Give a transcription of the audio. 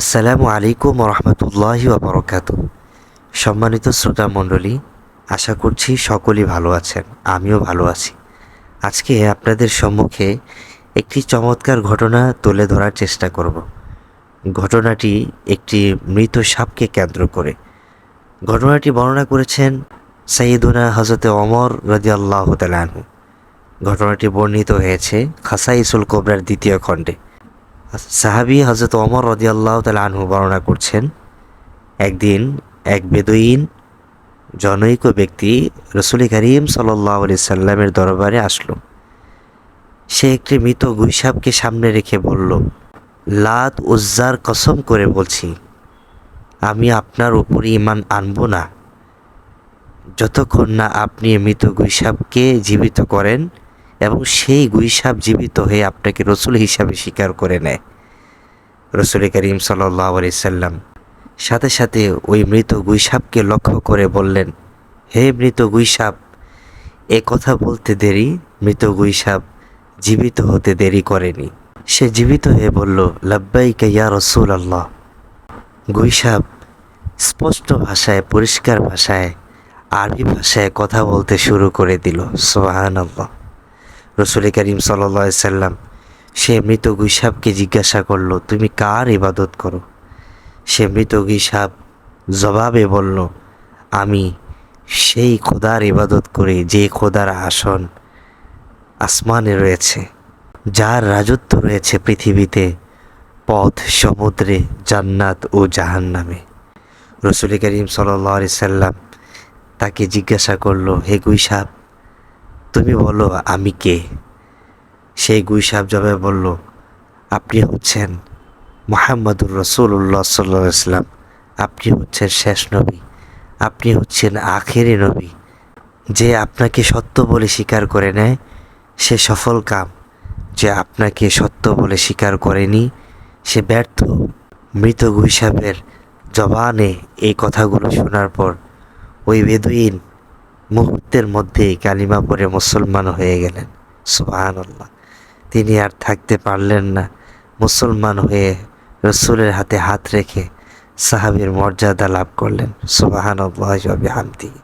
আসসালামু আলাইকুম রহমতুল্লাহি ওবরকাত সম্মানিত শ্রোতা মণ্ডলী, আশা করছি সকলেই ভালো আছেন, আমিও ভালো আছি। আজকে আপনাদের সম্মুখে একটি চমৎকার ঘটনা তুলে ধরার চেষ্টা করব। ঘটনাটি একটি মৃত সাপকে কেন্দ্র করে। ঘটনাটি বর্ণনা করেছেন সাইদুনা হজরতে অমর রদি আল্লাহ তালাহু ঘটনাটি বর্ণিত হয়েছে খাসাইসুল কোবরার দ্বিতীয় খণ্ডে। সাহাবি হজরত অমর রদিয়াল্লাহ তাল আনহু বর্ণনা করছেন, একদিন এক বেদুইন জনৈক ব্যক্তি রসুল করিম সাল্লাহ আলি সাল্লামের দরবারে আসলো। সে একটি মৃত গুইসাবকে সামনে রেখে বলল, লাত উজ্জার কসম করে বলছি, আমি আপনার উপরে ইমান আনব না। যতক্ষণ না আপনি মৃত গুইসাবকে জীবিত করেন এবং সেই গুইসাপ জীবিত হয়ে আপনাকে রসুল হিসাবে স্বীকার করে নেয়। রসুল করিম সাল্লাম সাথে সাথে ওই মৃত গুইসাবকে লক্ষ্য করে বললেন, হে মৃত গুইসাপ, এ কথা বলতে দেরি। মৃত গুইসাব জীবিত হতে দেরি করেনি। সে জীবিত হয়ে বলল, লাব্বাইকা ইয়া রসুল আল্লাহ গুইসাপ স্পষ্ট ভাষায়, পরিষ্কার ভাষায়, আরবি ভাষায় কথা বলতে শুরু করে দিল। সোহান আল্লাহ রসুল করিম সাল্লা সাল্লাম সে মৃত গুইসাবকে জিজ্ঞাসা করল, তুমি কার ইবাদত করো? সে মৃত গুইসাব জবাবে বলল, আমি সেই খোদার ইবাদত করি যে খোদার আসন আসমানে রয়েছে, যার রাজত্ব রয়েছে পৃথিবীতে, পথ, সমুদ্রে, জান্নাত ও জাহান্নামে। রসুল করিম সাল্লা সাল্লাম তাকে জিজ্ঞাসা করল, হে গুইসাব তুমি বলো, আমি কে? সেই গুইসাব জবাবে বলল, আপনি হচ্ছেন মোহাম্মদুর রসুল্লাহ সাল্লাহ ইসলাম আপনি হচ্ছেন শেষ নবী। আপনি হচ্ছেন আখেরি নবী। যে আপনাকে সত্য বলে স্বীকার করে নেয়, সে সফল কাম। যে আপনাকে সত্য বলে স্বীকার করেনি, সে ব্যর্থ। মৃত গুইসাবের জবানে এই কথাগুলো শোনার পর ওই বেদুইন মুহূর্তের মধ্যেই কালিমা পরে মুসলমান হয়ে গেলেন। সুবাহান আল্লাহ তিনি আর থাকতে পারলেন না। মুসলমান হয়ে রসুলের হাতে হাত রেখে সাহাবির মর্যাদা লাভ করলেন। সুবাহান আল্লাহ হামদি